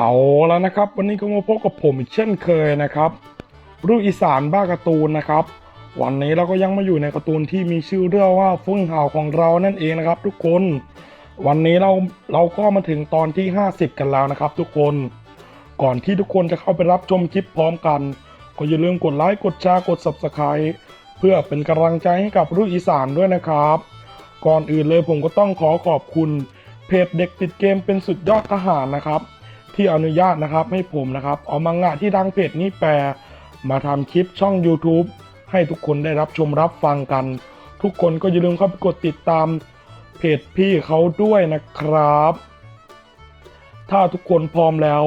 เอาแล้วนะครับ วันนี้ก็มาพบกับผมอีกเช่นเคยนะครับรูปอีสานบ้าการ์ตูนนะครับ วันนี้เราก็ยังมาอยู่ในการ์ตูนที่มีชื่อเรื่องว่าฟึ่งห่าวของเรานั่นเองนะครับ ทุกคน วันนี้เราเราก็มาถึงตอนที่ 50 กันแล้วนะครับ ทุกคน ก่อนที่ทุกคนจะเข้าไปรับชมคลิปพร้อมกัน ก็อย่าลืมกดไลค์กดแชร์กด Subscribe เพื่อเป็นกำลังใจให้กับรุ่อีสานด้วยนะครับ ก่อนอื่นเลยผมก็ต้องขอขอบคุณเพจเด็กติดเกมเป็นสุดยอดทหารนะครับ ที่อนุญาตนะครับให้ผมนะครับเอามังงะที่ดังเพจนี้แปลมาทำคลิปช่อง YouTube ให้ทุกคนได้รับชมรับฟังกัน ทุกคนก็อย่าลืมเข้าไปกดติดตามเพจพี่เขาด้วยนะครับ ถ้าทุกคนพร้อมแล้ว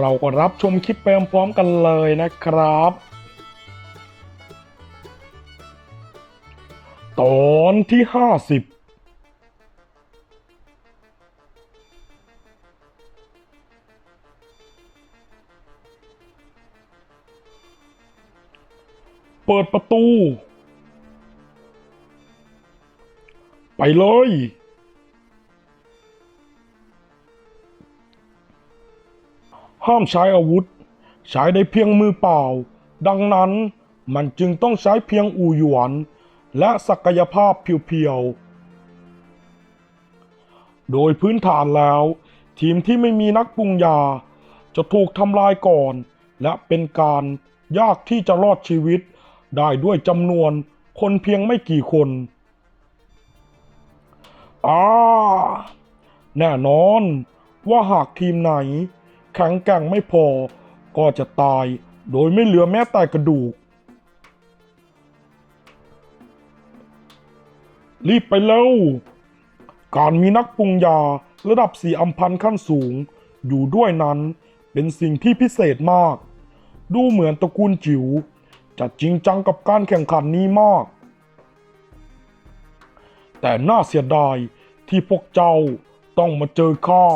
เราก็รับชมคลิปไปพร้อมกันเลยนะครับ ตอนที่ 50 เปิดประตู ไปเลย ห้ามใช้อาวุธ ใช้ได้เพียงมือเปล่า ดังนั้นมันจึงต้องใช้เพียงอูหยวน และศักยภาพเพียวๆ โดยพื้นฐานแล้ว ทีมที่ไม่มีนักปรุงยา จะถูกทำลายก่อน และเป็นการยากที่จะรอดชีวิต ได้ด้วยจำนวนคนเพียงไม่กี่คนอ่าแน่นอนว่าหากทีมไหนแข็งแกร่งไม่พอ ก็จะตายโดยไม่เหลือแม้แต่กระดูก รีบไปเร็ว การมีนักปรุงยาระดับสี่อัมพันธ์ขั้นสูง อยู่ด้วยนั้นเป็นสิ่งที่พิเศษมาก ดูเหมือนตระกูลจิ๋ว จะจริงจังกับการแข่งขันนี้มาก แต่น่าเสียดายที่พวกเจ้าต้องมาเจอข้า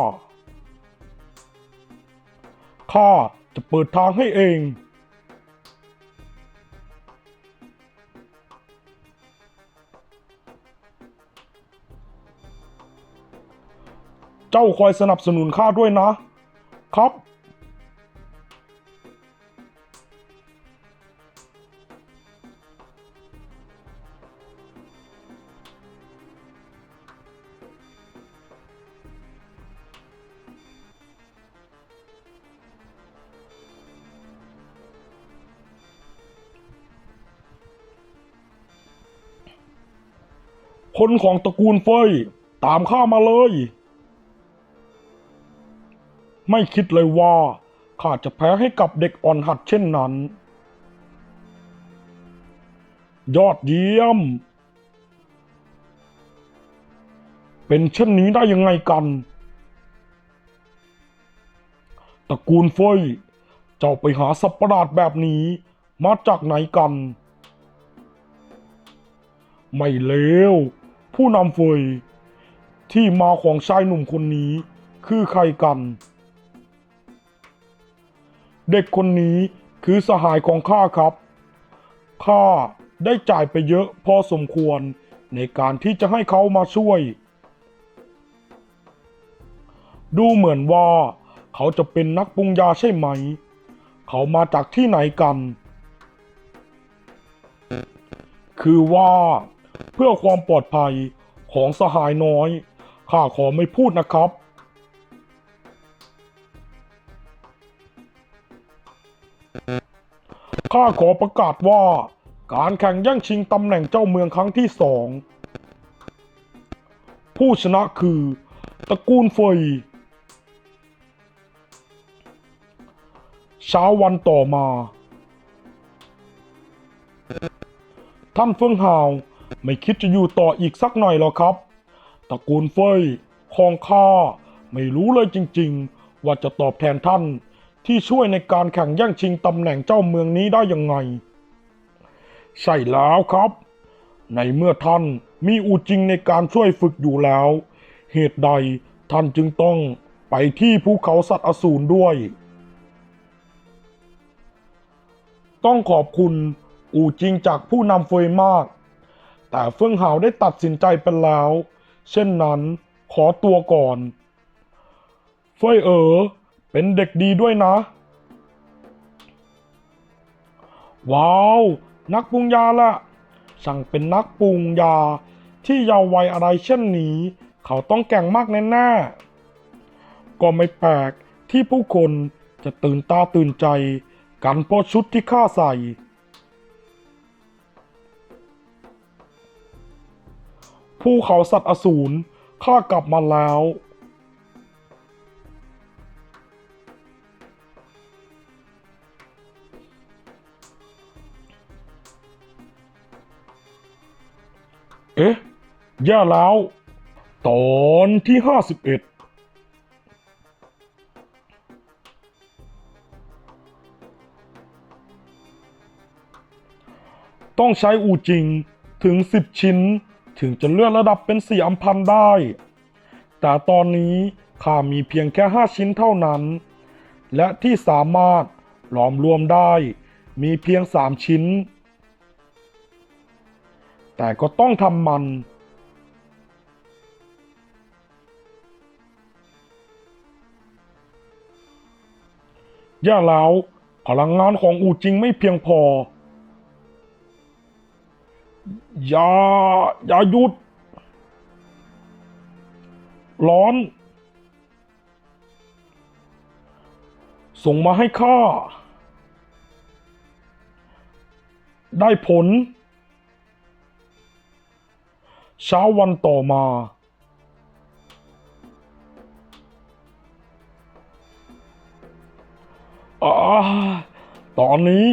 ข้าจะเปิดทางให้เอง เจ้าคอยสนับสนุนข้าด้วยนะ ครับ คนของตระกูลเฟยตามข้ามาเลย ไม่คิดเลยว่าข้าจะแพ้ให้กับเด็กอ่อนหัดเช่นนั้น ยอดเยี่ยม เป็นเช่นนี้ได้ยังไงกัน ตระกูลเฟยเจ้าไปหาสัประหลาดแบบนี้มาจากไหนกัน ไม่เลว ผู้นำเฟย ที่มาของชายหนุ่มคนนี้คือใครกัน เด็กคนนี้คือสหายของข้าครับ ข้าได้จ่ายไปเยอะพอสมควรในการที่จะให้เขามาช่วย ดูเหมือนว่า เขาจะเป็นนักปรุงยาใช่ไหม เขามาจากที่ไหนกัน คือว่า เพื่อความปลอดภัยของสหายน้อย ข้าขอไม่พูดนะครับ ข้าขอประกาศว่า การแข่งแย่งชิงตำแหน่งเจ้าเมืองครั้งที่สอง ผู้ชนะคือตระกูลเฟยเช้าวันต่อมา ท่านเฟิงหาว ไม่คิดจะอยู่ต่ออีกสักหน่อยหรอครับ ตระกูลเฟยของข้าไม่รู้เลยจริง ๆ ว่าจะตอบแทนท่านที่ช่วยในการแข่งแย่งชิงตำแหน่งเจ้าเมืองนี้ได้ยังไง ใช่แล้วครับ ในเมื่อท่านมีอูจริงในการช่วยฝึกอยู่แล้ว เหตุใดท่านจึงต้องไปที่ภูเขาสัตว์อสูรด้วย ต้องขอบคุณอูจริงจากผู้นำเฟยมาก แต่เฟิ่งหาวได้ตัดสินใจไปแล้ว เช่นนั้นขอตัวก่อนเฟยเอ๋อเป็นเด็กดีด้วยนะ ว้าว นักปรุงยาละช่งเป็นนักปรุงยาที่ยาววัยอะไรเช่นนี้ เขาต้องแก่งมากแน่ๆก็ไม่แปลกที่ผู้คนจะตื่นตาตื่นใจ กันเพราะชุดที่ข้าใส่ ภูเขาสัตว์อสูรข้ากลับมาแล้ว เอ๊ะแย่แล้ว ตอนที่ห้าสิบเอ็ดต้องใช้อูจริงถึง10ชิ้น ถึงจะเลื่อนระดับเป็นสี่อัมพันได้ แต่ตอนนี้ข้ามีเพียงแค่5ชิ้นเท่านั้น และที่สามารถหลอมรวมได้มีเพียง3ชิ้น แต่ก็ต้องทำมัน ย่าแล้วพลังงานของอูจริงไม่เพียงพอ อย่า อย่าหยุด ร้อน ส่งมาให้ข้า ได้ผล เช้าวันต่อมาอาตอนนี้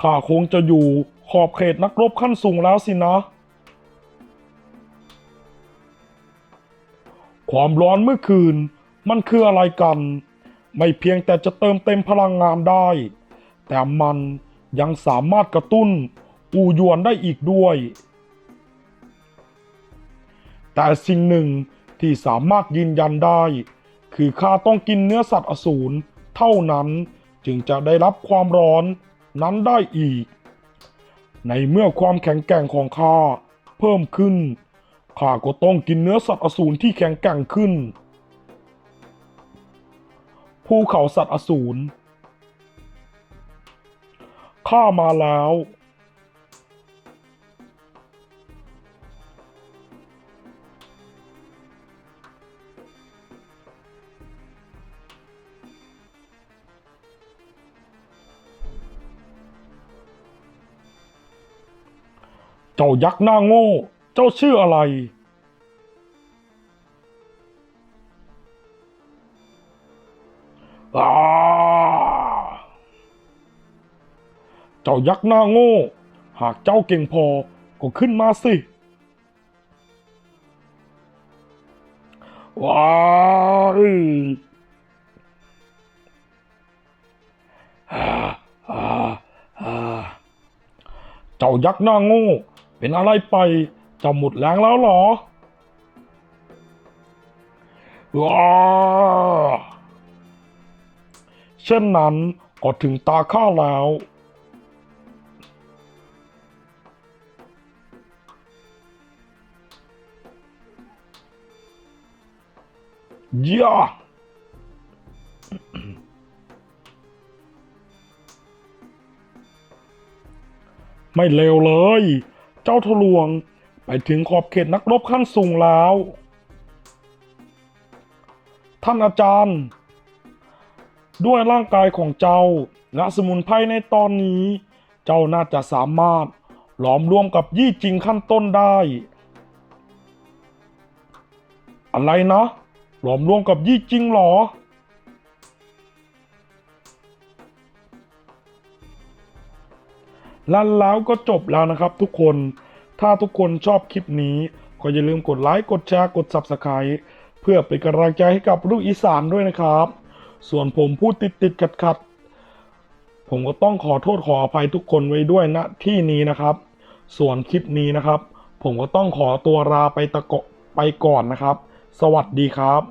ข้าคงจะอยู่ ขอบเขตนักรบขั้นสูงแล้วสินะ ความร้อนเมื่อคืนมันคืออะไรกัน ไม่เพียงแต่จะเติมเต็มพลังงานได้ แต่มันยังสามารถกระตุ้นอูยวนได้อีกด้วย แต่สิ่งหนึ่งที่สามารถยืนยันได้ คือข้าต้องกินเนื้อสัตว์อสูรเท่านั้นจึงจะได้รับความร้อนนั้นได้อีก ในเมื่อความแข็งแกร่งของข้าเพิ่มขึ้น ข้าก็ต้องกินเนื้อสัตว์อสูรที่แข็งแกร่งขึ้น ภูเขาสัตว์อสูร ข้ามาแล้ว จ้ายักษ์หน้าโง่ เจ้าชื่ออะไรอาเจ้ายักษ์หน้าโง่ หากเจ้าเก่งพอก็ขึ้นมาสิ ว้ายอ่าอาอาเจ้ายักษ์หน้าโง่ เป็นอะไรไปเจ้าหมดแรงแล้วหรอว้าเช่นนั้นก็ถึงตาข้าแล้วย่าไม่เลวเลย จ้าทะลวง ไปถึงขอบเขตนักรบขั้นสูงแล้ว ท่านอาจารย์ ด้วยร่างกายของเจ้าและสมุนไพรในตอนนี้ เจ้าน่าจะสามารถหลอมรวมกับยี่จริงขั้นต้นได้ อะไรนะ หลอมรวมกับยี่จริงหรอ ลันแล้วก็จบแล้วนะครับทุกคน ถ้าทุกคนชอบคลิปนี้ ก็อย่าลืมกดไลค์ กดแชร์ กด Subscribe เพื่อเป็นกำลังใจให้กับลูกอีสานด้วยนะครับ ส่วนผมพูดติดติดขัดขัดผมก็ต้องขอโทษขออภัยทุกคนไว้ด้วยณที่นี้นะครับ ส่วนคลิปนี้นะครับ ผมก็ต้องขอตัวลาไปตะกะไปก่อนนะครับ สวัสดีครับ